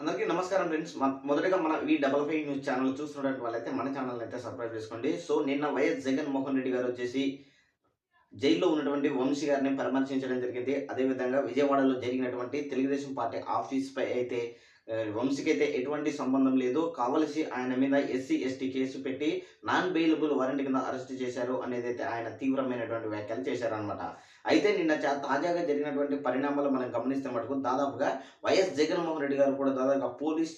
అందరికీ నమస్కారం ఫ్రెండ్స్. మొదటగా మన ఈ డబల్ ఫైవ్ న్యూస్ ఛానల్ చూస్తున్నటువంటి వాళ్ళైతే మన ఛానల్ అయితే సబ్స్క్రైబ్ చేసుకోండి. సో నిన్న వైఎస్ జగన్మోహన్ రెడ్డి గారు వచ్చేసి జైల్లో ఉన్నటువంటి వంశీ గారిని పరామర్శించడం జరిగింది. అదేవిధంగా విజయవాడలో జరిగినటువంటి తెలుగుదేశం పార్టీ ఆఫీస్ పై అయితే వంశీకైతే ఎటువంటి సంబంధం లేదు. కావలసి ఆయన మీద ఎస్సీ ఎస్టీ కేసు పెట్టి నాన్ బెయిలబుల్ వారెంట్ కింద అరెస్ట్ చేశారు అనేది అయితే ఆయన తీవ్రమైనటువంటి వ్యాఖ్యలు చేశారనమాట అయితే నిన్న చా- తాజాగా జరిగినటువంటి పరిణామాలు మనం గమనిస్తే మటుకు దాదాపుగా వైఎస్ జగన్మోహన్ రెడ్డి గారు కూడా దాదాపుగా పోలీస్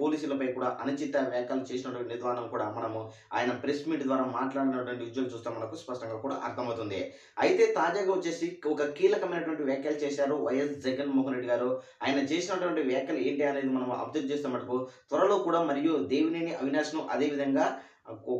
పోలీసులపై కూడా అనుచిత వ్యాఖ్యలు చేసినటువంటి విధానం కూడా మనము ఆయన ప్రెస్ మీట్ ద్వారా మాట్లాడినటువంటి విజువల్ చూస్తే మనకు స్పష్టంగా కూడా అర్థమవుతుంది. అయితే తాజాగా వచ్చేసి ఒక కీలకమైనటువంటి వ్యాఖ్యలు చేశారు వైఎస్ జగన్మోహన్ రెడ్డి గారు. ఆయన చేసినటువంటి వ్యాఖ్యలు ఏంటి అనేది మనం అబ్జర్వ్ చేస్తే మటుకు త్వరలో కూడా మరియు దేవినేని అవినాష్ను అదేవిధంగా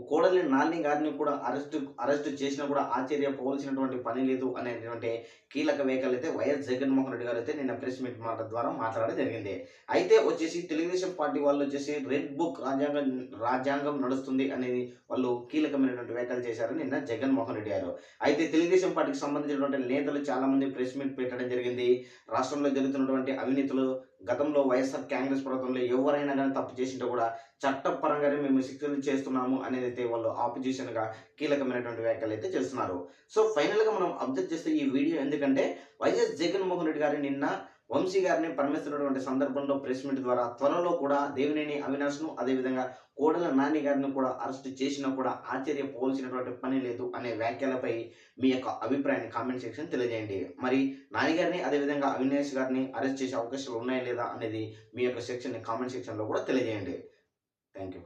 కోడలి నాని గారిని కూడా అరెస్ట్ అరెస్ట్ చేసినా కూడా ఆశ్చర్యపోవలసినటువంటి పని లేదు అనేటువంటి కీలక వేఖలు అయితే వైఎస్ జగన్మోహన్ రెడ్డి గారు అయితే నిన్న ప్రెస్ మీట్ మాట ద్వారా మాట్లాడడం జరిగింది. అయితే వచ్చేసి తెలుగుదేశం పార్టీ వాళ్ళు వచ్చేసి రెడ్ బుక్ రాజ్యాంగం రాజ్యాంగం నడుస్తుంది అనేది వాళ్ళు కీలకమైనటువంటి వ్యాఖ్యలు చేశారు నిన్న జగన్మోహన్ రెడ్డి గారు. అయితే తెలుగుదేశం పార్టీకి సంబంధించినటువంటి నేతలు చాలా మంది ప్రెస్ మీట్ పెట్టడం జరిగింది. రాష్ట్రంలో జరుగుతున్నటువంటి అవినీతులు గతంలో వైఎస్ఆర్ కాంగ్రెస్ ప్రభుత్వంలో ఎవరైనా కానీ తప్పు చేసింటే కూడా చట్టపరంగానే మేము శిక్షలు చేస్తున్నాము అనేది అయితే వాళ్ళు ఆపోజిషన్గా కీలకమైనటువంటి వ్యాఖ్యలు అయితే చేస్తున్నారు. సో ఫైనల్గా మనం అబ్జర్వ్ చేస్తే ఈ వీడియో ఎందుకంటే వైఎస్ జగన్మోహన్ రెడ్డి గారు నిన్న వంశీ గారిని పరమేశ్వరుడు సందర్భంలో ప్రెస్ మీట్ ద్వారా త్వరలో కూడా దేవినేని అవినాష్ను అదేవిధంగా కోడల నాని గారిని కూడా అరెస్ట్ చేసినా కూడా ఆశ్చర్యపోవాల్సినటువంటి పని లేదు అనే వ్యాఖ్యలపై మీ యొక్క అభిప్రాయాన్ని కామెంట్ సెక్షన్ తెలియజేయండి. మరి నాని గారిని అదేవిధంగా అవినాష్ గారిని అరెస్ట్ చేసే అవకాశాలు ఉన్నాయా లేదా అనేది మీ యొక్క సెక్షన్ కామెంట్ సెక్షన్లో కూడా తెలియజేయండి. Thank you